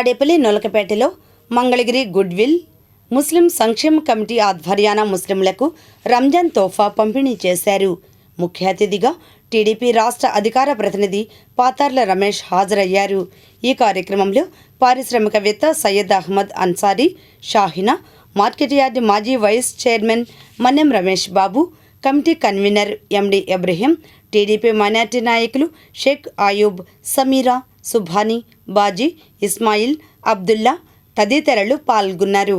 తాడేపల్లి నొలకపేటలో మంగళగిరి గుడ్విల్ ముస్లిం సంక్షేమ కమిటీ ఆధ్వర్యాన ముస్లింలకు రంజాన్ తోఫా పంపిణీ చేశారు. ముఖ్య అతిథిగా టీడీపీ రాష్ట్ర అధికార ప్రతినిధి పాతార్ల రమేష్ హాజరయ్యారు. ఈ కార్యక్రమంలో పారిశ్రామికవేత్త సయ్యద్ అహ్మద్ అన్సారీ షాహినా మార్కెట్ యార్డ్ మాజీ vice chairman Mannem Ramesh Babu committee convener MD Ibrahim TDP minority నాయకులు షేక్ ఆయూబ్ సమీరా సుభాని బాజీ ఇస్మాయిల్ అబ్దుల్లా తదితరులు పాల్గొన్నారు.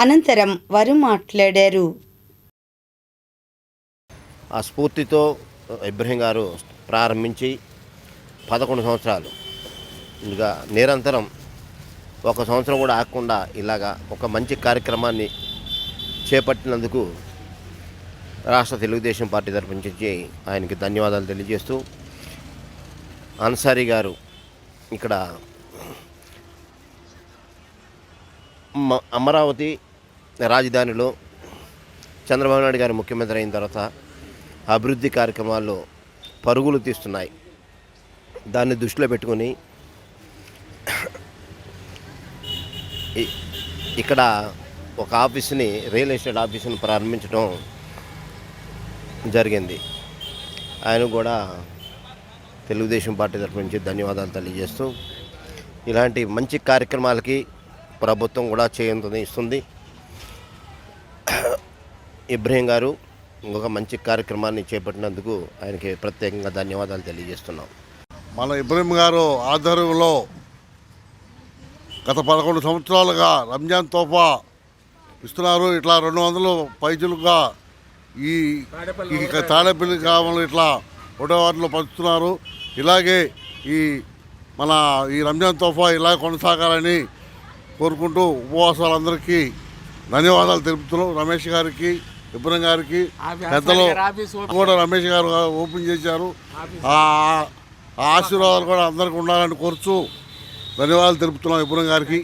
అనంతరం వారు మాట్లాడారు. ఆ స్ఫూర్తితో ఇబ్రహీం గారు ప్రారంభించి పదకొండు సంవత్సరాలు. ఇంకా నిరంతరం ఒక సంవత్సరం కూడా ఆగకుండా ఇలాగా ఒక మంచి కార్యక్రమాన్ని చేపట్టినందుకు రాష్ట్ర తెలుగుదేశం పార్టీ తరపు నుంచి ఆయనకి ధన్యవాదాలు తెలియజేస్తూ అన్సారీ గారు ఇక్కడ మ- అమరావతి రాజధానిలో చంద్రబాబు నాయుడు గారు ముఖ్యమంత్రి అయిన తర్వాత అభివృద్ధి కార్యక్రమాల్లో పరుగులు తీస్తున్నాయి. దాన్ని దృష్టిలో పెట్టుకొని ఇక్కడ ఒక ఆఫీస్ని రియల్ ఎస్టేట్ ఆఫీస్ని ప్రారంభించడం జరిగింది. ఆయన కూడా తెలుగుదేశం పార్టీ తరఫు నుంచి ధన్యవాదాలు తెలియజేస్తూ ఇలాంటి మంచి కార్యక్రమాలకి ప్రభుత్వం కూడా చేయంతని ఇస్తుంది. ఇబ్రహీం గారు ఇంకొక మంచి కార్యక్రమాన్ని చేపట్టినందుకు ఆయనకి ప్రత్యేకంగా ధన్యవాదాలు తెలియజేస్తున్నాం. మన ఇబ్రహీం గారు ఆధ్వర్యంలో గత పదకొండు సంవత్సరాలుగా రంజాన్ తోఫా ఇస్తున్నారు. ఇట్లా రెండు వందలు పైచులుగా ఈ ఈ తాడేపల్లి గ్రామంలో ఇట్లా ఒకటో వాటిలో పంచుతున్నారు. ఇలాగే ఈ మన ఈ రంజాన్ తోఫా ఇలా కొనసాగాలని కోరుకుంటూ ఉపవాసాలందరికీ ధన్యవాదాలు తెలుపుతున్నాం. రమేష్ గారికి ఇబ్రహీం గారికి పెద్దలు కూడా రమేష్ గారు ఓపెన్ చేశారు. ఆ ఆశీర్వాదాలు కూడా అందరికి ఉండాలని కోరుచు ధన్యవాదాలు తెలుపుతున్నాం ఇబ్రహీం గారికి.